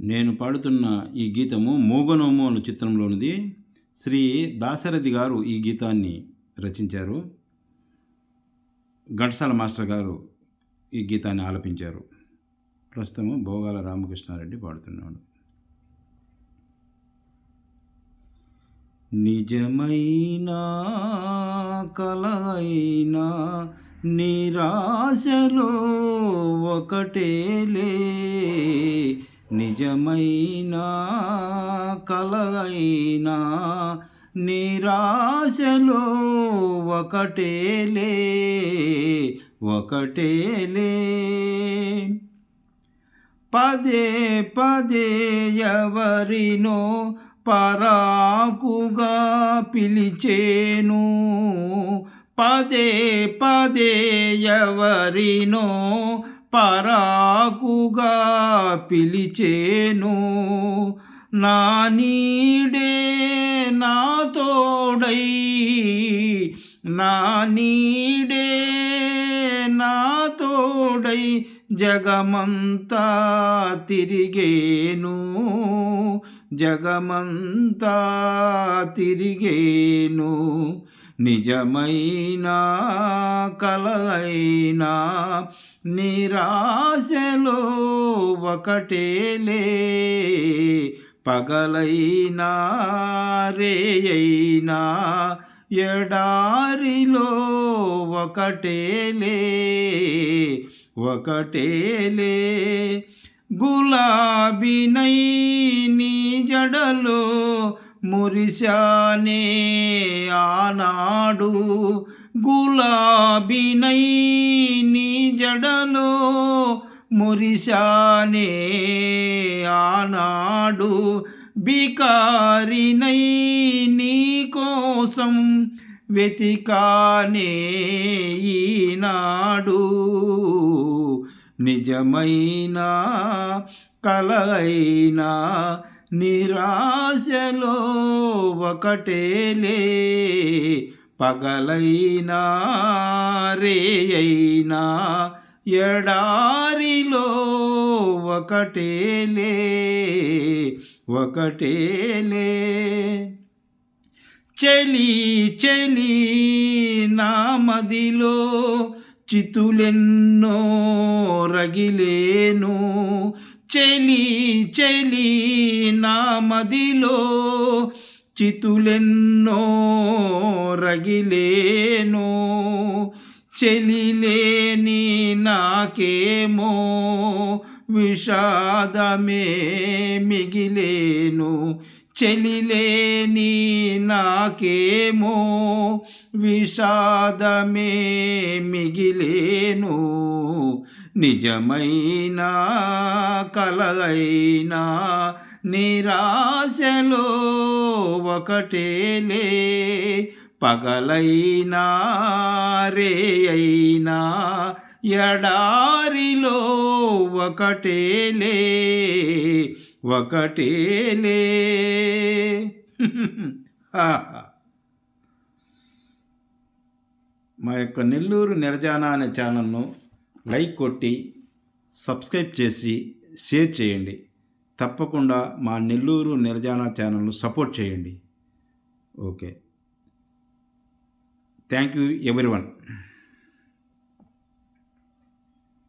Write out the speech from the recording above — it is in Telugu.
నేను పాడుతున్న ఈ గీతము మోగనోము అను చిత్రంలోనిది. శ్రీ దాశరథి గారు ఈ గీతాన్ని రచించారు. ఘంటసాల మాస్టర్ గారు ఈ గీతాన్ని ఆలపించారు. ప్రస్తుతము భోగాల రామకృష్ణారెడ్డి పాడుతున్నాడు. నిజమైన కలైనా నిరాశలో ఒకటేలే నిజమైన కలగైనా నిరాశలో ఒకటేలే ఒకటేలే. పదే పదే ఎవరినో పరాకుగా పిలిచేను. పదే పదే ఎవరినో పరాకుగా పిలిచేను. నా నీడే నా తోడై. నా నీడే నా తోడై జగమంతా తిరిగేను. జగమంతా తిరిగేను. నిజమైన కలైన నిరాశలో ఒకటేలే పగలైనా రేయైనా ఎడారిలో ఒకటేలే ఒకటేలే. గులాబీనై నీ జడలో మురిశానే ఆనాడు గులాబీనై నీ జడలో మురిశానే ఆనాడు బికారినై నీ కోసం వెతికానే ఈనాడు. నిజమైన కలైనా నిరాశలో ఒకటేలే పగలైనా రేయైనా ఎడారిలో ఒకటేలే ఒకటేలే. చెలి చెలి నా మదిలో చితులెన్నో రగిలేను చెలి చెలి నా మదిలో చితులెన్నో రగిలేను చెలిలేని నాకేమో విషాదమే మిగిలేను చెలిలేని నాకేమో విషాదమే మిగిలేను. నిజమైన కలగైన నిరాశలో ఒకటేలే పగలైనా అయినా ఎడారిలో ఒకటేలే ఒకటేలే. మా యొక్క నెల్లూరు నిర్జాన అనే ఛానల్ను లైక్ కొట్టి సబ్స్క్రైబ్ చేసి షేర్ చేయండి. తప్పకుండా మా నెల్లూరు నిరజానా ఛానల్ను సపోర్ట్ చేయండి. ఓకే. Thank you everyone